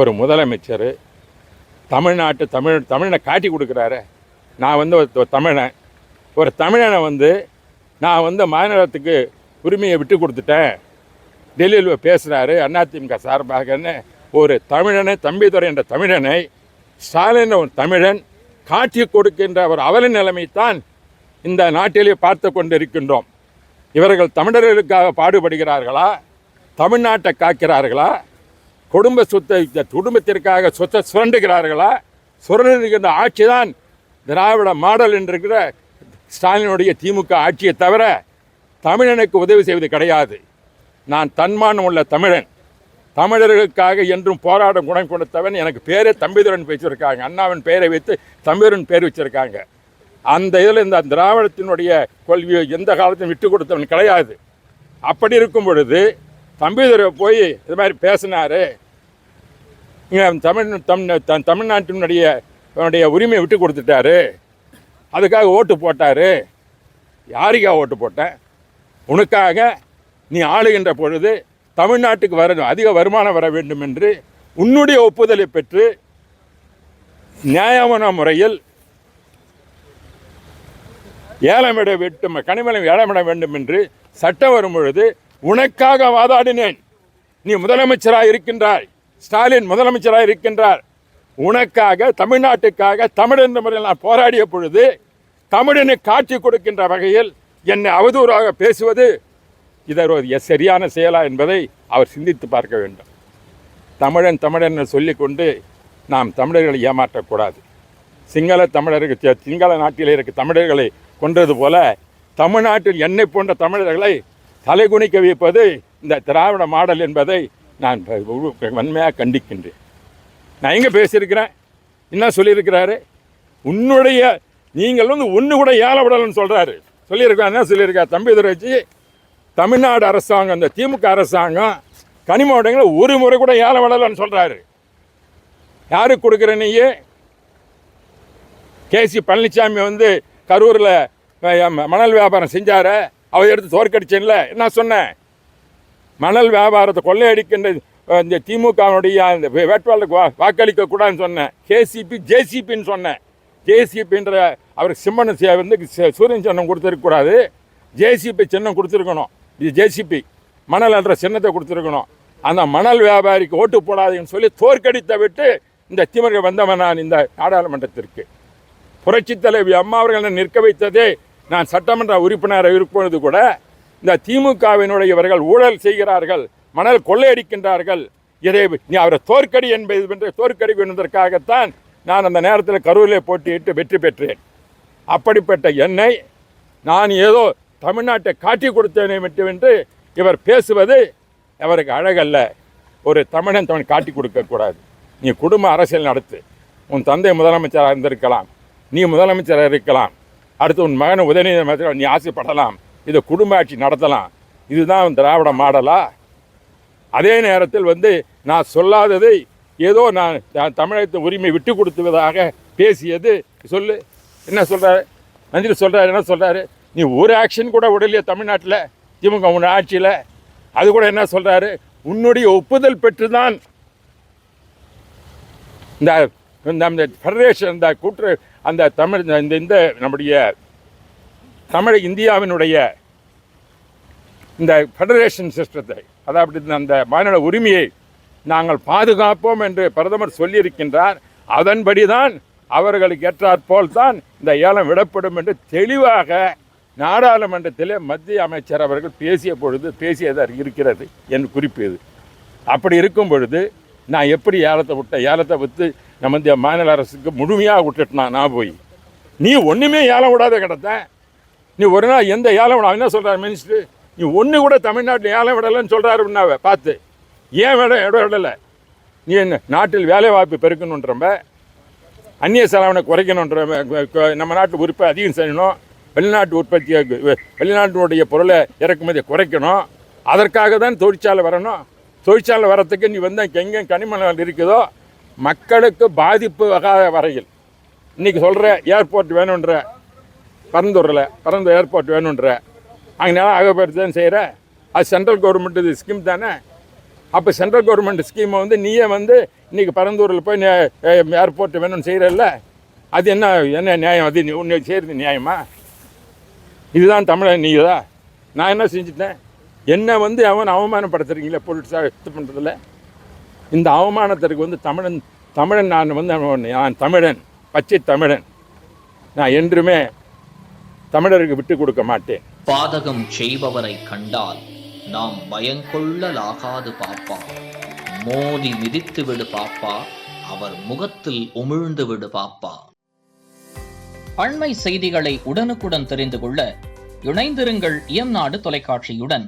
ஒரு முதலமைச்சர் தமிழ்நாட்டு தமிழ் தமிழனை காட்டி கொடுக்குறாரு. நான் வந்து ஒரு தமிழன். ஒரு தமிழனை வந்து நான் வந்து மாநிலத்துக்கு உரிமையை விட்டு கொடுத்துட்டேன். டெல்லியில் பேசுகிறாரு அதிமுக சார்பாகன்னு ஒரு தமிழனை தம்பிதுரை என்ற தமிழனை ஸ்டாலின் ஒரு தமிழன் காட்சி கொடுக்கின்ற ஒரு அவல நிலைமைத்தான் இந்த நாட்டிலே பார்த்து கொண்டிருக்கின்றோம். இவர்கள் தமிழர்களுக்காக பாடுபடுகிறார்களா? தமிழ்நாட்டை காக்கிறார்களா? குடும்ப சொத்தை குடும்பத்திற்காக சொத்தை சுரண்டுகிறார்களா? சுரண்டுகின்ற ஆட்சி தான் திராவிட மாடல் என்றிருக்கிற ஸ்டாலினுடைய திமுக ஆட்சியை தவிர தமிழனுக்கு உதவி செய்வது கிடையாது. நான் தன்மானம் உள்ள தமிழன். தமிழர்களுக்காக என்றும் போராடும் குணம் கொடுத்தவன் எனக்கு பேரே தம்பிதுரன் வச்சுருக்காங்க அண்ணாவின் பெயரை வைத்து தம்பிதுரன் பேர் வச்சிருக்காங்க. அந்த இதில் இந்த திராவிடத்தினுடைய கொள்கையை எந்த காலத்தையும் விட்டு கொடுத்தவன் கிடையாது. அப்படி இருக்கும் பொழுது தம்பிதுரை போய் இது மாதிரி பேசினாரு. இங்கே தமிழ் தம் தன் தமிழ்நாட்டினுடைய அவனுடைய உரிமையை விட்டு கொடுத்துட்டாரு. அதுக்காக ஓட்டு போட்டார். யாருக்காக ஓட்டு போட்டேன் உனக்காக நீ ஆளுகின்ற பொழுது தமிழ்நாட்டுக்கு வர அதிக வருமானம் வர வேண்டும் என்று உன்னுடைய ஒப்புதலை பெற்று நியாயமான முறையில் ஏலமிட வேண்டும் கனிமலம் ஏலமிட வேண்டும் என்று சட்டம் வரும் பொழுது உனக்காக வாதாடினேன். நீ முதலமைச்சராக இருக்கின்றாய் ஸ்டாலின் முதலமைச்சராக இருக்கின்றார். உனக்காக தமிழ்நாட்டுக்காக தமிழ் என்ற முறையில் நான் போராடிய பொழுது தமிழனை காட்சி கொடுக்கின்ற வகையில் என்னை அவதூறாக பேசுவது இதர் ஒரு சரியான செயலா என்பதை அவர் சிந்தித்து பார்க்க வேண்டும். தமிழன் தமிழன் சொல்லி சொல்லிக்கொண்டு நாம் தமிழர்களை ஏமாற்றக்கூடாது. சிங்கள தமிழருக்கு சிங்கள நாட்டிலே இருக்க தமிழர்களை கொன்றது போல தமிழ்நாட்டில் என்னை போன்ற தமிழர்களை தலைகுனிக்க வைப்பது இந்த திராவிட மாடல் என்பதை நான் வன்மையாக கண்டிக்கின்றேன். நான் எங்கே பேசியிருக்கிறேன்? என்ன சொல்லியிருக்கிறாரு? உன்னுடைய நீங்கள் வந்து ஒன்று கூட ஏழை விடலன்னு சொல்கிறாரு சொல்லியிருக்காரு என்ன சொல்லியிருக்காரு தம்பி வச்சு தமிழ்நாடு அரசாங்கம் இந்த திமுக அரசாங்கம் கனிம வளங்களை ஒரு முறை கூட ஏழை விடலன்னு சொல்கிறாரு யாருக்கு கொடுக்குற நீயே? கேசி பழனிசாமி வந்து கரூரில் மணல் வியாபாரம் செஞ்சார அவர் எடுத்து தோற்கடிச்சேன்ல. என்ன சொன்னேன்? மணல் வியாபாரத்தை கொள்ளையடிக்கின்ற இந்த திமுகவுடைய அந்த வேட்பாளருக்கு வா வாக்களிக்க கூடாதுன்னு சொன்னேன். கேசிபி ஜேசிபின்னு சொன்னேன். ஜேசிபின்ற அவருக்கு சிம்மன் வந்து ச- சூரியன் சின்னம் கொடுத்துருக்கக்கூடாது ஜேசிபி சின்னம் கொடுத்துருக்கணும். இது ஜேசிபி மணல் என்ற சின்னத்தை கொடுத்துருக்கணும். அந்த மணல் வியாபாரிக்கு ஓட்டு போடாதீங்கன்னு சொல்லி தோற்கடித்த விட்டு இந்த திமுக வந்தவன் நான் இந்த நாடாளுமன்றத்திற்கு. புரட்சித் தலைவி அம்மா அவர்களை நிற்க வைத்ததே நான் சட்டமன்ற உறுப்பினராக இருப்பது கூட இந்த திமுகவினுடைய இவர்கள் ஊழல் செய்கிறார்கள் மணல் கொள்ளையடிக்கின்றார்கள். இதை நீ அவரை தோற்கடி என்பது என்று தோற்கடி என்பதற்காகத்தான் நான் அந்த நேரத்தில் கரூரிலே போட்டியிட்டு வெற்றி பெற்றேன். அப்படிப்பட்ட என்னை நான் ஏதோ தமிழ்நாட்டை காட்டி கொடுத்தேனே மட்டுமென்று இவர் பேசுவது அவருக்கு அழகல்ல. ஒரு தமிழன் தமிழ் காட்டி கொடுக்கக்கூடாது நீ குடும்ப அரசியல் நடத்து. உன் தந்தை முதலமைச்சராக இருந்திருக்கலாம். நீ முதலமைச்சராக இருக்கலாம். அடுத்து உன் மகன் உதயநிதி அமைச்சர் நீ ஆசைப்படலாம். இதை குடும்ப ஆட்சி நடத்தலாம். இதுதான் திராவிட மாடலா? அதே நேரத்தில் வந்து நான் சொல்லாததை ஏதோ நான் தமிழகத்தை தமிழகத்து உரிமை விட்டு கொடுத்துவதாக பேசியது. சொல்லு. என்ன சொல்கிறாரு மந்திரி சொல்கிறாரு என்ன சொல்கிறாரு நீ ஒரு ஆக்ஷன் கூட விடலையே தமிழ்நாட்டில் திமுக உன் ஆட்சியில். அது கூட என்ன சொல்கிறாரு உன்னுடைய ஒப்புதல் பெற்று தான் இந்த இந்த ஃபெடரேஷன் இந்த கூற்று அந்த தமிழ் இந்த இந்த நம்முடைய தமிழ் இந்தியாவினுடைய இந்த ஃபெடரேஷன் சிஸ்டத்தை அதாவது அந்த மாநில உரிமையை நாங்கள் பாதுகாப்போம் என்று பிரதமர் சொல்லியிருக்கின்றார். அதன்படி தான் அவர்களுக்கு ஏற்றாற்போல் தான் இந்த ஏலம் விடப்படும் என்று தெளிவாக நாடாளுமன்றத்திலே மத்திய அமைச்சர் அவர்கள் பேசிய பொழுது பேசியதாக இருக்கிறது என் குறிப்பு இது. அப்படி இருக்கும் பொழுது நான் எப்படி ஏலத்தை விட்டேன் ஏலத்தை விற்று நம்ம இந்த மாநில அரசுக்கு முழுமையாக விட்டுட்டேன் நான் போய்? நீ ஒன்றுமே ஏலம் விடாத கிடத்தேன் நீ ஒரு நாள் எந்த ஏழை விட என்ன சொல்கிறார் மினிஸ்டர் நீ ஒன்று கூட தமிழ்நாட்டில் ஏழை விடலைன்னு சொல்கிறாருன்னாவ பார்த்து. ஏன் விட இடம் விடலை? நீ என்ன நாட்டில் வேலை வாய்ப்பு பெருக்கணுன்றம்ப? அந்நிய செலவினை குறைக்கணுன்ற நம்ம நாட்டு உற்பத்தி அதிகம் செய்யணும். வெளிநாட்டு உற்பத்தியை வெளிநாட்டினுடைய பொருளை இறக்குமதியை குறைக்கணும். அதற்காக தான் தொழிற்சாலை வரணும். தொழிற்சாலை வரத்துக்கு நீ வந்து எங்கே கனிமணல் இருக்குதோ? மக்களுக்கு பாதிப்பு வகாத வரையில். இன்றைக்கி சொல்கிற ஏர்போர்ட் வேணுன்ற பரந்தூரில் பரந்தூர் ஏர்போர்ட் வேணுன்ற அங்கே நிலம் தான் செய்கிற அது சென்ட்ரல் கவர்மெண்ட் ஸ்கீம் தானே? அப்போ சென்ட்ரல் கவர்மெண்ட் ஸ்கீமை வந்து நீயே வந்து இன்றைக்கி பரந்தூரில் போய் ஏர்போர்ட் வேணும்னு செய்கிறல்ல அது என்ன என்ன நியாயம்? அது நீ உன்னை செய்கிறது நியாயமா? இதுதான் தமிழன் நீங்களா? நான் என்ன செஞ்சுட்டேன்? என்னை வந்து அவன் அவமானப்படுத்துறீங்களே பொலிட்டிஸாக இது பண்ணுறதில்ல இந்த அவமானத்திற்கு வந்து தமிழன் தமிழன் நான் வந்து நான் தமிழன் பச்சை தமிழன். நான் என்றுமே தமிழருக்கு விட்டு கொடுக்க மாட்டேன். பாதகம் செய்பவரை கண்டால் நாம் பயங்கொள்ளலாகாது பாப்பா. மோதி மிதித்து விடு பாப்பா அவர் முகத்தில் உமிழ்ந்து விடு பாப்பா. அண்மை செய்திகளை உடனுக்குடன் தெரிந்து கொள்ள இணைந்திருங்கள் இயம்நாடு தொலைக்காட்சியுடன்.